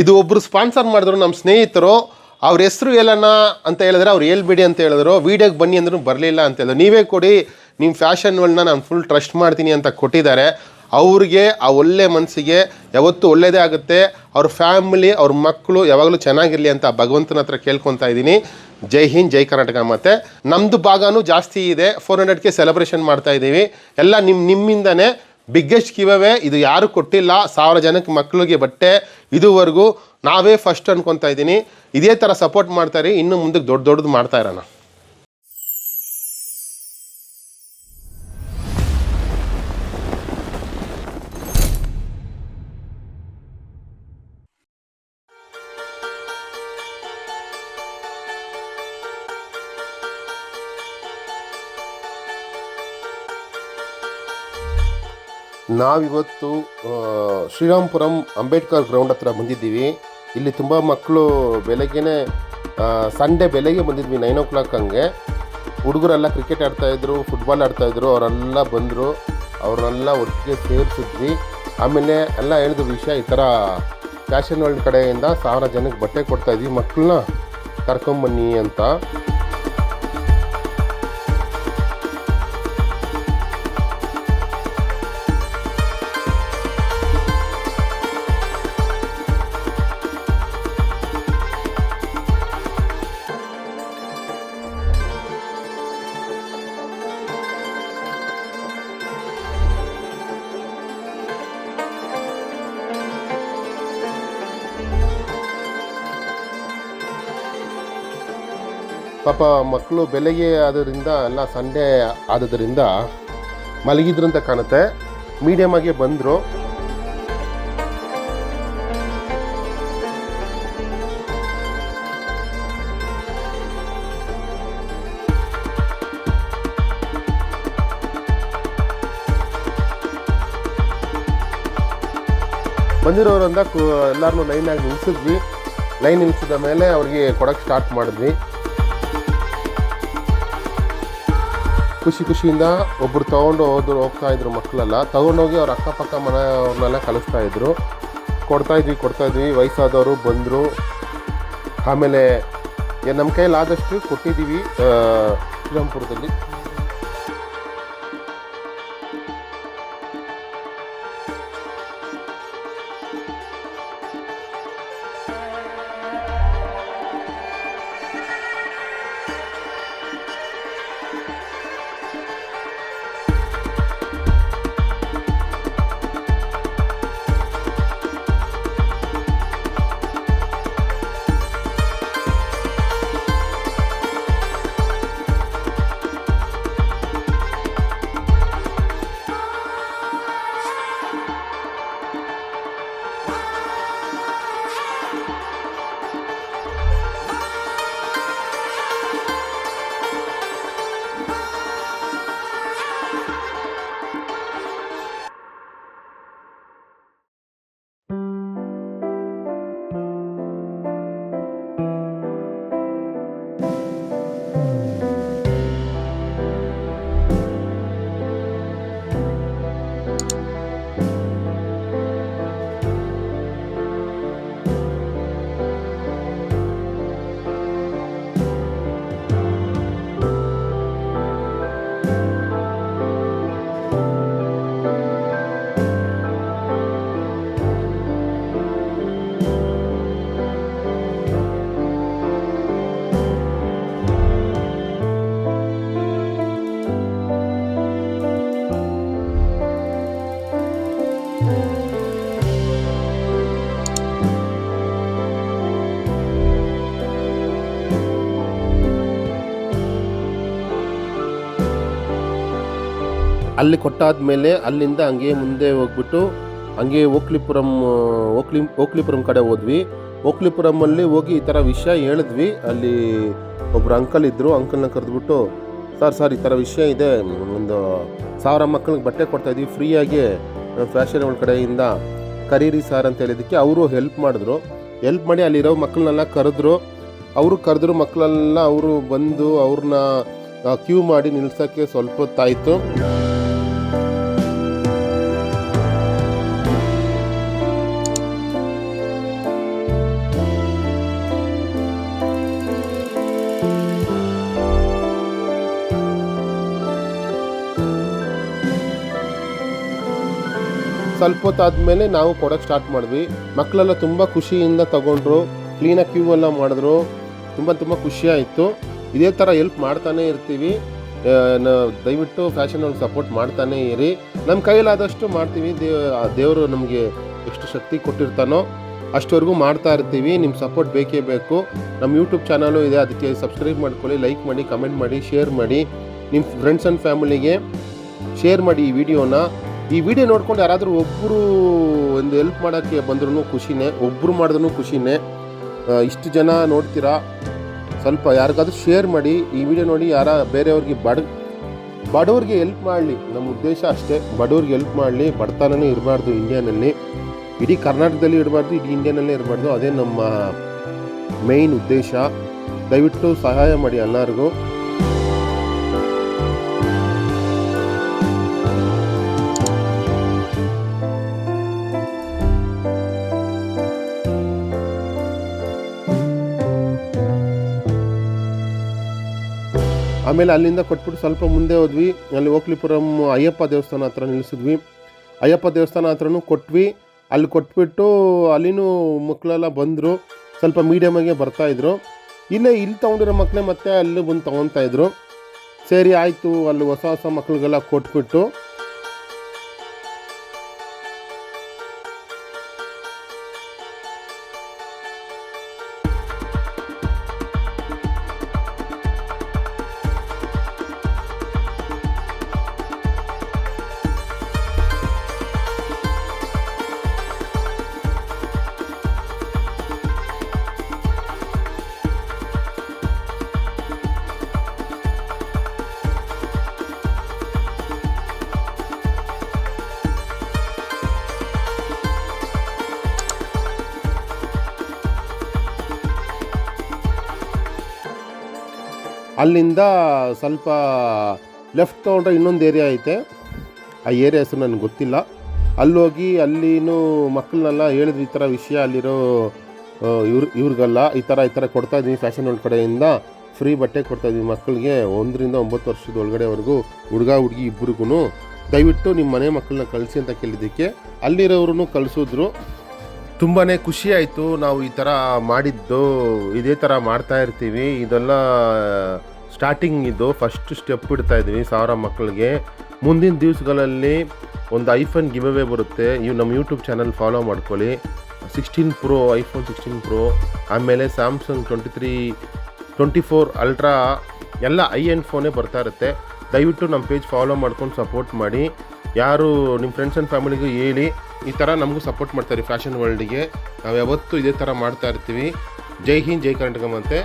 ಇದು ಒಬ್ಬರು ಸ್ಪಾನ್ಸರ್ ಮಾಡಿದ್ರು ನಮ್ಮ ಸ್ನೇಹಿತರು, ಅವ್ರ ಹೆಸರು ಹೇಳೋಣ ಅಂತ ಹೇಳಿದ್ರೆ ಅವ್ರು ಹೇಳ್ಬಿಡಿ ಅಂತ ಹೇಳಿದ್ರು. ವೀಡಿಯೋಗೆ ಬನ್ನಿ ಅಂದ್ರೂ ಬರಲಿಲ್ಲ ಅಂತ ಹೇಳಿದ್ರು. ನೀವೇ ಕೊಡಿ, ನಿಮ್ಮ ಫ್ಯಾಷನ್ಗಳನ್ನ ನಾನು ಫುಲ್ ಟ್ರಸ್ಟ್ ಮಾಡ್ತೀನಿ ಅಂತ ಕೊಟ್ಟಿದ್ದಾರೆ. ಅವ್ರಿಗೆ, ಆ ಒಳ್ಳೆ ಮನಸ್ಸಿಗೆ ಯಾವತ್ತೂ ಒಳ್ಳೆಯದೇ ಆಗುತ್ತೆ. ಅವ್ರ ಫ್ಯಾಮಿಲಿ ಅವ್ರ ಮಕ್ಕಳು ಯಾವಾಗಲೂ ಚೆನ್ನಾಗಿರಲಿ ಅಂತ ಭಗವಂತನ ಹತ್ರ ಕೇಳ್ಕೊತಾ ಇದ್ದೀನಿ. ಜೈ ಹಿಂದ್, ಜೈ ಕರ್ನಾಟಕ ಮತ್ತು. ನಮ್ಮದು ಭಾಗನೂ ಜಾಸ್ತಿ ಇದೆ. ಫೋರ್ ಹಂಡ್ರೆಡ್ಗೆ ಸೆಲೆಬ್ರೇಷನ್ ಮಾಡ್ತಾ ಇದ್ದೀವಿ. ಎಲ್ಲ ನಿಮ್ಮ ನಿಮ್ಮಿಂದನೇ ಬಿಗ್ಗೆಸ್ಟ್ ಕಿವವೇ ಇದು ಯಾರು ಕೊಟ್ಟಿಲ್ಲ. ಸಾವಿರ ಜನಕ್ಕೆ ಮಕ್ಕಳಿಗೆ ಬಟ್ಟೆ. ಇದುವರೆಗೂ ನಾವೇ ಫಸ್ಟ್ ಅನ್ಕೊತಾ ಇದ್ದೀನಿ. ಇದೇ ಥರ ಸಪೋರ್ಟ್ ಮಾಡ್ತಾರೆ ಇನ್ನು ಮುಂದಕ್ಕೆ ದೊಡ್ಡ ದೊಡ್ಡದು ಮಾಡ್ತಾ ಇರೋಣ. ನಾವಿವತ್ತು ಶ್ರೀರಾಮ್ಪುರಂ ಅಂಬೇಡ್ಕರ್ ಗ್ರೌಂಡ್ ಹತ್ರ ಬಂದಿದ್ದೀವಿ. ಇಲ್ಲಿ ತುಂಬ ಮಕ್ಕಳು ಬೆಳಗ್ಗೆನೆ ಸಂಡೇ ಬೆಳಗ್ಗೆ ಬಂದಿದ್ವಿ ನೈನ್ ಓ ಕ್ಲಾಕ್ ಹಂಗೆ. ಹುಡುಗರೆಲ್ಲ ಕ್ರಿಕೆಟ್ ಆಡ್ತಾಯಿದ್ರು ಫುಟ್ಬಾಲ್ ಆಡ್ತಾಯಿದ್ರು ಅವರೆಲ್ಲ ಬಂದರು. ಅವರೆಲ್ಲ ಒಟ್ಟಿಗೆ ಸೇರಿಸಿದ್ವಿ. ಆಮೇಲೆ ಎಲ್ಲ ಹೇಳಿದ ವಿಷಯ ಈ ಥರ ಫ್ಯಾಷನ್ ವರ್ಲ್ಡ್ ಕಡೆಯಿಂದ ಸಾವಿರ ಜನಕ್ಕೆ ಬಟ್ಟೆ ಕೊಡ್ತಾಯಿದ್ವಿ ಮಕ್ಕಳನ್ನ ಕರ್ಕೊಂಬನ್ನಿ ಅಂತ. ಪಾಪ ಮಕ್ಕಳು ಬೆಲೆಗೆ ಆದ್ರಿಂದ ಎಲ್ಲ ಸಂಡೇ ಆದದ್ರಿಂದ ಅಂತ ಕಾಣುತ್ತೆ. ಮೀಡಿಯಮ್ ಆಗಿ ಬಂದರು. ಬಂದಿರೋರಂದ ಕು ಎಲ್ಲರನ್ನೂ ಲೈನಾಗಿ ನಿಲ್ಸಿದ್ವಿ. ಲೈನ್ ನಿಲ್ಸಿದ ಮೇಲೆ ಅವ್ರಿಗೆ ಕೊಡೋಕ್ಕೆ ಸ್ಟಾರ್ಟ್ ಮಾಡಿದ್ವಿ. ಖುಷಿ ಖುಷಿಯಿಂದ ಒಬ್ಬರು ತೊಗೊಂಡು ಹೋದ್ರು, ಹೋಗ್ತಾ ಇದ್ರು ಮಕ್ಕಳೆಲ್ಲ. ತೊಗೊಂಡೋಗಿ ಅವ್ರ ಅಕ್ಕಪಕ್ಕ ಮನೆಯವ್ರನ್ನೆಲ್ಲ ಕಲಿಸ್ತಾ ಇದ್ರು. ಕೊಡ್ತಾ ಇದ್ವಿ ಕೊಡ್ತಾ ಇದ್ವಿ. ವಯಸ್ಸಾದವರು ಬಂದರು. ಆಮೇಲೆ ನಮ್ಮ ಕೈಯಲ್ಲಿ ಆದಷ್ಟು ಕೊಟ್ಟಿದ್ದೀವಿ ಶ್ರೀರಾಮ್ಪುರದಲ್ಲಿ. ಅಲ್ಲಿ ಕೊಟ್ಟಾದ್ಮೇಲೆ ಅಲ್ಲಿಂದ ಹಂಗೆ ಮುಂದೆ ಹೋಗ್ಬಿಟ್ಟು ಹಂಗೆ ಓಕ್ಲಿಪುರಂ ಓಕ್ಲಿ, ಓಕ್ಲಿಪುರಂ ಕಡೆ ಹೋದ್ವಿ. ಓಕ್ಲಿಪುರಮಲ್ಲಿ ಹೋಗಿ ಈ ಥರ ವಿಷಯ ಹೇಳಿದ್ವಿ. ಅಲ್ಲಿ ಒಬ್ಬರು ಅಂಕಲ್ ಇದ್ದರು ಅಂಕಲ್ನ ಕರೆದ್ಬಿಟ್ಟು ಸರ್ ಸರ್ ಈ ಥರ ವಿಷಯ ಇದೆ. ಒಂದು ಸಾವಿರ ಮಕ್ಕಳಿಗೆ ಬಟ್ಟೆ ಕೊಡ್ತಾ ಇದೀವಿ. ಫ್ರೀಯಾಗಿ ಫ್ಯಾಷನಬಲ್ ಕಡೆಯಿಂದ ಕರೀರಿ ಸರ್ ಅಂತ ಹೇಳಿದ್ದಕ್ಕೆ ಅವರು ಹೆಲ್ಪ್ ಮಾಡಿದ್ರು. ಹೆಲ್ಪ್ ಮಾಡಿ ಅಲ್ಲಿರೋ ಮಕ್ಕಳನ್ನೆಲ್ಲ ಕರೆದ್ರು. ಅವರು ಕರೆದ್ರು ಮಕ್ಕಳೆಲ್ಲ ಅವರು ಬಂದು ಅವ್ರನ್ನ ಕ್ಯೂ ಮಾಡಿ ನಿಲ್ಸೋಕ್ಕೆ ಸ್ವಲ್ಪ ಹೊತ್ತಾಯಿತು. ಸ್ವಲ್ಪ ಹೊತ್ತಾದ್ಮೇಲೆ ನಾವು ಕೊಡೋಕ್ಕೆ ಸ್ಟಾರ್ಟ್ ಮಾಡಿದ್ವಿ. ಮಕ್ಕಳೆಲ್ಲ ತುಂಬ ಖುಷಿಯಿಂದ ತಗೊಂಡ್ರು. ಕ್ಲೀನಾಗಿ ಕ್ಯೂ ಎಲ್ಲ ಮಾಡಿದ್ರು. ತುಂಬ ತುಂಬ ಖುಷಿಯಾಯಿತು ಇದೇ ಥರ ಹೆಲ್ಪ್ ಮಾಡ್ತಾನೆ ಇರ್ತೀವಿ. ದಯವಿಟ್ಟು ಫ್ಯಾಷನ್ ಅವ್ರಿಗೆ ಸಪೋರ್ಟ್ ಮಾಡ್ತಾನೆ ಇರಿ. ನಮ್ಮ ಕೈಲಾದಷ್ಟು ಮಾಡ್ತೀವಿ. ದೇವ್ ದೇವರು ನಮಗೆ ಎಷ್ಟು ಶಕ್ತಿ ಕೊಟ್ಟಿರ್ತಾನೋ ಅಷ್ಟವರೆಗೂ ಮಾಡ್ತಾ ಇರ್ತೀವಿ. ನಿಮ್ಮ ಸಪೋರ್ಟ್ ಬೇಕೇ ಬೇಕು. ನಮ್ಮ ಯೂಟ್ಯೂಬ್ ಚಾನಲು ಇದೆ. ಅದಕ್ಕೆ ಸಬ್ಸ್ಕ್ರೈಬ್ ಮಾಡ್ಕೊಳ್ಳಿ ಲೈಕ್ ಮಾಡಿ ಕಮೆಂಟ್ ಮಾಡಿ ಶೇರ್ ಮಾಡಿ. ನಿಮ್ಮ ಫ್ರೆಂಡ್ಸ್ ಆ್ಯಂಡ್ ಫ್ಯಾಮಿಲಿಗೆ ಶೇರ್ ಮಾಡಿ ಈ ವಿಡಿಯೋನ ಈ ವಿಡಿಯೋ ನೋಡ್ಕೊಂಡು ಯಾರಾದರೂ ಒಬ್ಬರು ಒಂದು ಹೆಲ್ಪ್ ಮಾಡೋಕ್ಕೆ ಬಂದ್ರೂ ಖುಷಿನೇ ಒಬ್ಬರು ಮಾಡಿದ್ರೂ ಖುಷಿನೇ ಇಷ್ಟು ಜನ ನೋಡ್ತೀರಾ? ಸ್ವಲ್ಪ ಯಾರಿಗಾದ್ರೂ ಶೇರ್ ಮಾಡಿ, ಈ ವಿಡಿಯೋ ನೋಡಿ ಯಾರ ಬೇರೆಯವ್ರಿಗೆ ಬಡ, ಬಡವ್ರಿಗೆ ಹೆಲ್ಪ್ ಮಾಡಲಿ. ನಮ್ಮ ಉದ್ದೇಶ ಅಷ್ಟೇ, ಬಡವ್ರಿಗೆ ಹೆಲ್ಪ್ ಮಾಡಲಿ. ಬಡತನನೇ ಇರಬಾರ್ದು ಇಂಡಿಯಾನಲ್ಲಿ ಇಡೀ ಕರ್ನಾಟಕದಲ್ಲಿ ಇರಬಾರ್ದು, ಇಡೀ ಇಂಡಿಯಾನಲ್ಲೇ ಇರಬಾರ್ದು. ಅದೇ ನಮ್ಮ ಮೇಯ್ನ್ ಉದ್ದೇಶ. ದಯವಿಟ್ಟು ಸಹಾಯ ಮಾಡಿ ಎಲ್ಲರಿಗೂ. ಆಮೇಲೆ ಅಲ್ಲಿಂದ ಕೊಟ್ಬಿಟ್ಟು ಸ್ವಲ್ಪ ಮುಂದೆ ಹೋದ್ವಿ. ಅಲ್ಲಿ ಓಕ್ಲಿಪುರಂ ಅಯ್ಯಪ್ಪ ದೇವಸ್ಥಾನ ಹತ್ರ ನಿಲ್ಲಿಸಿದ್ವಿ. ಅಯ್ಯಪ್ಪ ದೇವಸ್ಥಾನ ಹತ್ರನೂ ಕೊಟ್ವಿ. ಅಲ್ಲಿ ಕೊಟ್ಬಿಟ್ಟು ಅಲ್ಲಿನೂ ಮಕ್ಕಳೆಲ್ಲ ಬಂದರು. ಸ್ವಲ್ಪ ಮೀಡಿಯಮಾಗೆ ಬರ್ತಾಯಿದ್ರು ಇಲ್ಲೇ ಇಲ್ಲಿ ತೊಗೊಂಡಿರೋ ಮಕ್ಕಳೇ ಮತ್ತೆ ಅಲ್ಲಿ ಬಂದು ತೊಗೊತಾಯಿದ್ರು ಸರಿ, ಆಯಿತು. ಅಲ್ಲಿ ಹೊಸ ಹೊಸ ಮಕ್ಕಳಿಗೆಲ್ಲ ಕೊಟ್ಬಿಟ್ಟು ಅಲ್ಲಿಂದ ಸ್ವಲ್ಪ ಲೆಫ್ಟ್ ತೊಗೊಂಡ್ರೆ ಇನ್ನೊಂದು ಏರಿಯಾ ಐತೆ. ಆ ಏರಿಯಾ ಹೆಸರು ನನಗೆ ಗೊತ್ತಿಲ್ಲ. ಅಲ್ಲೋಗಿ ಅಲ್ಲಿನೂ ಮಕ್ಕಳನ್ನೆಲ್ಲ ಹೇಳಿದ್ರು ಈ ಥರ ವಿಷಯ ಅಲ್ಲಿರೋ ಇವ್ರು, ಇವ್ರಿಗೆಲ್ಲ ಈ ಥರ ಈ ಥರ ಕೊಡ್ತಾ ಇದ್ದೀನಿ ಫ್ಯಾಷನ್ ವರ್ಲ್ಡ್ ಕಡೆಯಿಂದ. ಫ್ರೀ ಬಟ್ಟೆ ಕೊಡ್ತಾ ಇದ್ದೀವಿ ಮಕ್ಕಳಿಗೆ. ಒಂದರಿಂದ ಒಂಬತ್ತು ವರ್ಷದ ಒಳಗಡೆವರೆಗೂ ಹುಡುಗ, ಹುಡುಗಿ ಇಬ್ಬರಿಗೂ ದಯವಿಟ್ಟು ನಿಮ್ಮ ಮನೆ ಮಕ್ಕಳನ್ನ ಕಳಿಸಿ ಅಂತ ಕೇಳಿದ್ದಕ್ಕೆ. ಅಲ್ಲಿರೋರು ಕಳಿಸಿದ್ರು. ತುಂಬಾ ಖುಷಿ ಆಯಿತು ನಾವು ಈ ಥರ ಮಾಡಿದ್ದು, ಇದೇ ಥರ ಮಾಡ್ತಾ ಇರ್ತೀವಿ. ಇದೆಲ್ಲ ಸ್ಟಾರ್ಟಿಂಗ್ ಇದು ಫಸ್ಟ್ ಸ್ಟೆಪ್ ಇಡ್ತಾ ಇದ್ದೀವಿ ಸಾವಿರ ಮಕ್ಕಳಿಗೆ. ಮುಂದಿನ ದಿವಸಗಳಲ್ಲಿ ಒಂದು ಐಫೋನ್ ಗಿವ್ ಬರುತ್ತೆ. ಇವು ನಮ್ಮ ಯೂಟ್ಯೂಬ್ ಚಾನಲ್ ಫಾಲೋ ಮಾಡ್ಕೊಳ್ಳಿ. Sixteen pro iPhone sixteen pro ಆಮೇಲೆ Samsung twenty three twenty four ultra ಎಲ್ಲ ಐ ಎಂಡ್ ಫೋನೇ ಬರ್ತಾ ಇರುತ್ತೆ. ದಯವಿಟ್ಟು ನಮ್ಮ ಪೇಜ್ ಫಾಲೋ ಮಾಡ್ಕೊಂಡು ಸಪೋರ್ಟ್ ಮಾಡಿ. ಯಾರು ನಿಮ್ಮ ಫ್ರೆಂಡ್ಸ್ ಆ್ಯಂಡ್ ಫ್ಯಾಮಿಲಿಗೂ ಹೇಳಿ, ಈ ಥರ ನಮಗೂ ಸಪೋರ್ಟ್ ಮಾಡ್ತಾರೆ ಫ್ಯಾಷನ್ ವರ್ಲ್ಡಿಗೆ ನಾವು ಯಾವತ್ತೂ ಇದೇ ಥರ ಮಾಡ್ತಾ ಇರ್ತೀವಿ. ಜೈ ಹಿಂದ್, ಜೈ ಕರ್ನಾಟಕ ಮತ್ತೆ